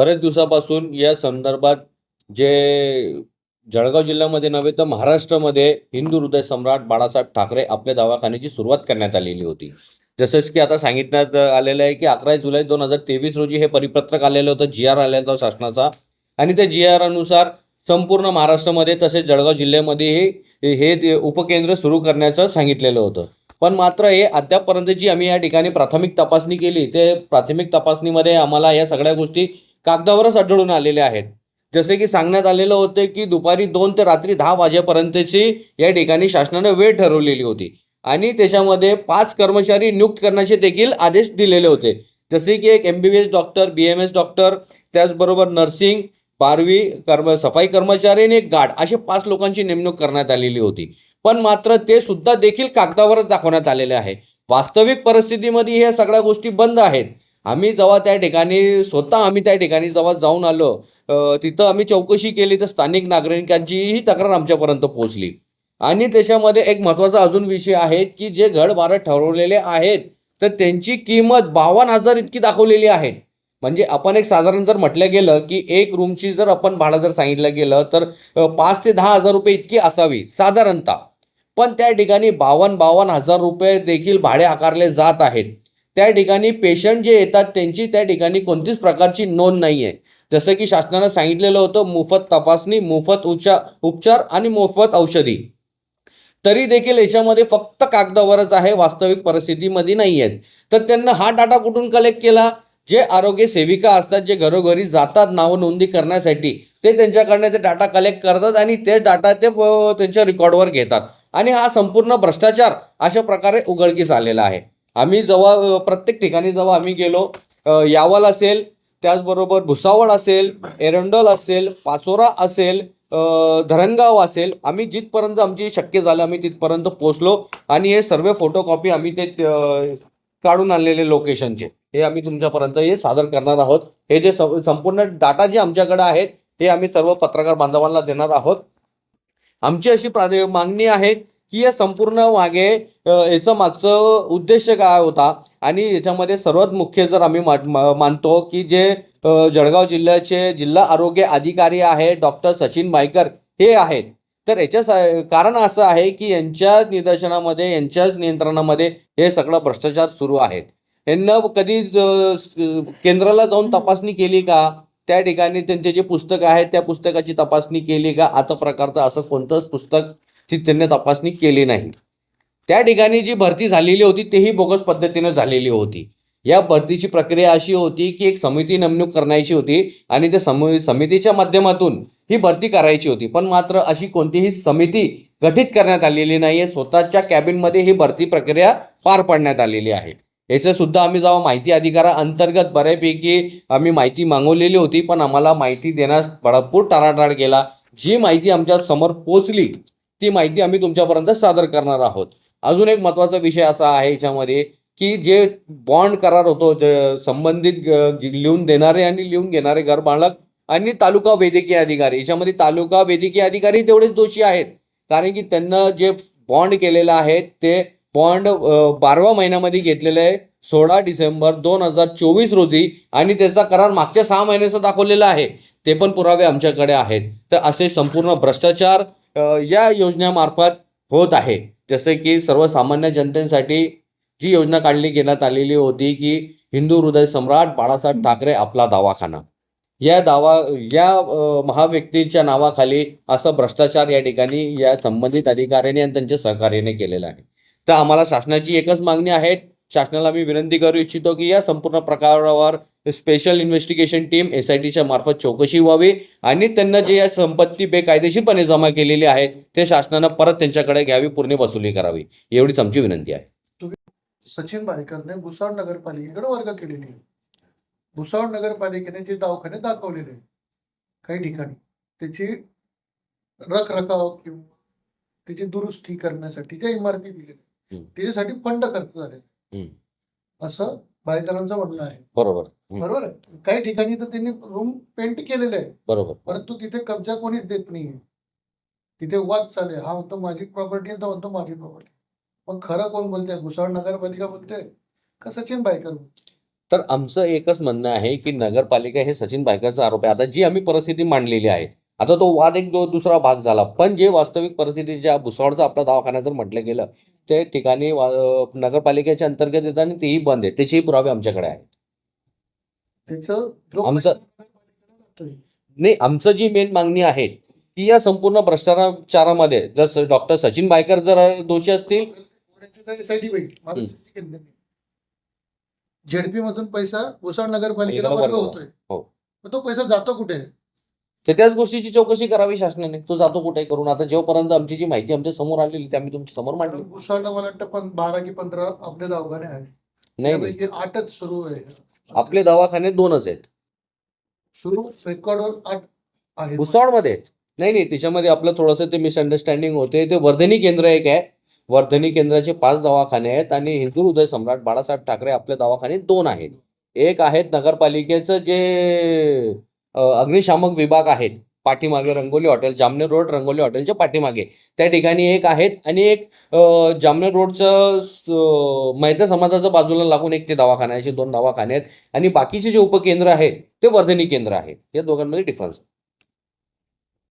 बरेच दिवसापासून या संदर्भात जे जळगाव जिल्ह्यामध्ये नव्हे तर महाराष्ट्रामध्ये हिंदू हृदय सम्राट बाळासाहेब ठाकरे आपल्या दवाखान्याची सुरुवात करण्यात आलेली होती. जसंच की आता सांगितण्यात आलेलं आहे की अकरा जुलै दोन हजार तेवीस रोजी हे परिपत्रक आलेलं होतं जी आर आलेला होता शासनाचा. आणि त्या जी आर अनुसार संपूर्ण महाराष्ट्रामध्ये तसेच जळगाव जिल्ह्यामध्येही हे ते उपकेंद्र सुरू करण्याचं सांगितलेलं होतं. पण मात्र हे अद्यापपर्यंत जी आम्ही या ठिकाणी प्राथमिक तपासणी केली ते प्राथमिक तपासणीमध्ये आम्हाला या सगळ्या गोष्टी कागदावरच आढळून आलेले आहेत. जसे की सांगण्यात आलेलं होतं की दुपारी दोन ते रात्री दहा वाजेपर्यंतची या ठिकाणी शासनानं वेळ ठरवलेली होती. आणि त्याच्यामध्ये पाच कर्मचारी नियुक्त करण्याचे देखील आदेश दिलेले होते. जसे की एक M B B S doctor B M S doctor त्याचबरोबर नर्सिंग बारवी कर्म सफाई कर्मचारी आणि एक गार्ड असे पाच लोकांची नेमणूक करण्यात आलेली होती. पण मात्र ते सुद्धा देखील कागदावरच दाखवण्यात आलेले आहे. वास्तविक परिस्थितीमध्ये ह्या सगळ्या गोष्टी बंद आहेत. आम्ही जेव्हा त्या ठिकाणी स्वतः आम्ही त्या ठिकाणी जेव्हा जाऊन आलो तिथं आम्ही चौकशी केली तर स्थानिक नागरिकांचीही तक्रार आमच्यापर्यंत पोहोचली. आणि त्याच्यामध्ये एक महत्त्वाचा अजून विषय आहे की जे घड ठरवलेले आहेत तर त्यांची किंमत बावन्न हजार इतकी दाखवलेली आहे. म्हणजे आपण एक साधारण जर म्हटलं गेलं की एक रूमची जर आपण भाडं जर सांगितलं गेलं तर पाच ते दहा हजार रुपये इतकी असावी साधारणतः. पण त्या ठिकाणी बावन्न बावन्न हजार रुपये देखील भाडे आकारले जात आहेत. त्या ठिकाणी पेशंट जे येतात त्यांची त्या ठिकाणी कोणतीच प्रकारची नोंद नाही आहे जसं की शासनानं सांगितलेलं होतं मोफत तपासणी मोफत उपचार उपचार आणि मोफत औषधी. तरी देखील याच्यामध्ये फक्त कागदावरच आहे वास्तविक परिस्थितीमध्ये नाही आहेत तर त्यांना हा डाटा कुठून कलेक्ट केला? जे आरोग्य सेविका असतात जे घरोघरी जातात नाव नोंदी करण्यासाठी ते त्यांच्याकडनं ते डाटा कलेक्ट करतात आणि ते डाटा ते त्यांच्या रेकॉर्डवर घेतात. आणि हा संपूर्ण भ्रष्टाचार अशा प्रकारे उघडकीस आलेला आहे. आम्ही जेव्हा प्रत्येक ठिकाणी जेव्हा आम्ही गेलो यावल असेल त्याचबरोबर भुसावळ असेल एरंडोल असेल पाचोरा असेल धरणगाव असेल आम्ही जिथपर्यंत आमची शक्य झालं आम्ही तिथपर्यंत पोचलो आणि हे सर्व फोटोकॉपी आम्ही ते काढून आणलेले लोकेशनचे हे आम्ही तुमच्यापर्यंत हे सादर करणार आहोत. हे जे संपूर्ण डाटा जे आमच्याकडे आहेत हे आम्ही सर्व पत्रकार बांधवांना देणार आहोत. आमची अशी प्रा मागणी आहे की या संपूर्ण मागे याचं मागचं उद्देश काय होता? आणि याच्यामध्ये सर्वात मुख्य जर आम्ही मानतो की जे जळगाव जिल्ह्याचे जिल्हा आरोग्य अधिकारी आहे डॉक्टर सचिन बायकर हे आहेत. तर याच्या सा- कारण असं आहे की यांच्याच निदर्शनामध्ये यांच्याच नियंत्रणामध्ये हे सगळं भ्रष्टाचार सुरू आहेत. यांना कधी केंद्राला जाऊन तपासणी केली का? त्या ठिकाणी त्यांचे जे पुस्तक आहेत त्या पुस्तकाची तपासणी केली का? आता प्रकारचं असं कोणतंच पुस्तक ती त्यांनी तपासणी केली नाही. त्या ठिकाणी जी भरती झालेली होती तेही बोगस पद्धतीनं झालेली होती. या भरतीची प्रक्रिया अशी होती की एक समिती नेमणूक करण्याची होती आणि त्या सम समितीच्या माध्यमातून ही भरती करायची होती. पण मात्र अशी कोणतीही समिती गठीत करण्यात आलेली नाही आहे स्वतःच्या कॅबिनमध्ये ही भरती प्रक्रिया पार पाडण्यात आलेली आहे. याचं सुद्धा आम्ही जेव्हा माहिती अधिकारा अंतर्गत बऱ्यापैकी आम्ही माहिती मागवलेली होती पण आम्हाला माहिती देण्यास भरपूर टाळाटाळ केला जी माहिती आमच्यासमोर पोचली ती माहिती आम्ही तुमच्यापर्यंत सादर करणार आहोत. अजून एक महत्त्वाचा विषय असा आहे याच्यामध्ये की जे बॉन्ड करार होतो जे संबंधित लिहून देणारे आणि लिहून घेणारे घरमालक आणि तालुका वैद्यकीय अधिकारी. याच्यामध्ये तालुका वैद्यकीय अधिकारी तेवढेच दोषी आहेत. कारण की त्यांना जे बॉन्ड केलेलं आहे ते बॉन्ड बारव्या महिन्यामध्ये घेतलेलं आहे सोळा डिसेंबर दोन हजार चोवीस रोजी आणि त्याचा करार मागच्या सहा महिन्याचा दाखवलेला आहे. ते पण पुरावे आमच्याकडे आहेत. तर असे संपूर्ण भ्रष्टाचार या योजनेमार्फत होत आहे. जसे की सर्वसामान्य जनतेसाठी जी योजना काढली घेण्यात आलेली होती की हिंदू हृदय सम्राट बाळासाहेब ठाकरे आपला दवाखाना. या दावा या महाव्यक्तींच्या महाव्यक्तीच्या नावाखाली असं भ्रष्टाचार या ठिकाणी या संबंधित अधिकाऱ्यांनी आणि त्यांच्या सहकार्याने केलेला आहे. तर आम्हाला शासनाची एकच मागणी आहे शासनाला मी विनंती करू इच्छितो की या संपूर्ण प्रकारावर special investigation team S I टीच्या मार्फत चौकशी व्हावी आणि त्यांना जे या संपत्ती बेकायदेशीरपणे जमा केलेली आहे ते शासनानं परत त्यांच्याकडे घ्यावी पूर्ण वसुली करावी एवढीच आमची विनंती आहे सचिन बायकरने भुसावळ नगरपालिकेकडे वर्ग केलेली आहे भुसावळ नगरपालिकेने जे दवाखाने दाखवलेले काही ठिकाणी त्याची रखरखाव किंवा त्याची दुरुस्ती करण्यासाठी ज्या इमारती दिलेल्या हम्म. त्याच्यासाठी फंड खर्च झाले. असं बायकरांचं म्हणणं आहे. बरोबर. बरोबर आहे. काही ठिकाणी तर त्यांनी रूम पेंट केलेले आहे. बरोबर. परंतु तिथे कब्जा कोणीच देत नाहीये. तिथे वाद चालू आहे. हा म्हणतो माझी प्रॉपर्टी आहे तो म्हणतो माझी प्रॉपर्टी मग खरं कोण बोलतंय? भुसावळ नगरपालिका बोलते? का सचिन बायकर बोलते? तर आमचं एकच म्हणणं आहे की नगरपालिका हे सचिन भायकरचा आरोप आहे. आता जी आम्ही परिस्थिती मांडलेली आहे आता तो वाद एक दो दुसरा भाग झाला. पण जे वास्तविक परिस्थिती ज्या भुसावळचा आपला दवाखाना जर म्हटलं गेलं ते ठिकाणी नगरपालिकेच्या अंतर्गत येतं आणि तेही बंद आहे त्याचेही पुरावे आमच्याकडे आहेत. आमचं- नाही आमचं जी मेन मागणी आहे की या संपूर्ण भ्रष्टाचारामध्ये जर डॉक्टर सचिन भायकर जर दोषी असतील. झेडपी मधून पैसा भुसावळ नगरपालिकेला होतोय. हो. तो पैसा जातो कुठे? तर त्याच गोष्टीची चौकशी करावी शासनाने. तो जातो कुठे करून? आता जेव्हापर्यंत आमची जी माहिती आमच्यासमोर आलेली ती आम्ही तुमच्यासमोर मांडली. मला वाटतं पण बारा की पंधरा आपले दवाखाने आहेत. नाही नाही. त्यापैकी आठच सुरू आहे. आपले दवाखाने दोनच आहेत. सुरू? रेकॉर्डवर आठ आहे भुसावळमध्ये आहेत. नाही नाही. त्याच्यामध्ये आपलं थोडंसं ते मिसअंडरस्टँडिंग होते. ते वर्धनी केंद्र एक आहे. वर्धनी केंद्राचे पाच दवाखाने आहेत आणि हिंदू हृदय सम्राट बाळासाहेब ठाकरे आपले दवाखाने दोन आहेत. एक आहेत नगरपालिकेचं जे अग्निशामक विभाग आहेत. पाठीमागे रंगोली हॉटेल जामनेर रोड रंगोली हॉटेलच्या पाठीमागे. त्या ठिकाणी एक आहेत आणि एक जामनेर रोडचं मैत्र समाजाच्या बाजूला लागून एक ते दवाखाना आहे. असे दोन दवाखाने आहेत. आणि बाकीचे जे उपकेंद्र आहेत ते वर्धनी केंद्र आहे या दोघांमध्ये डिफरन्स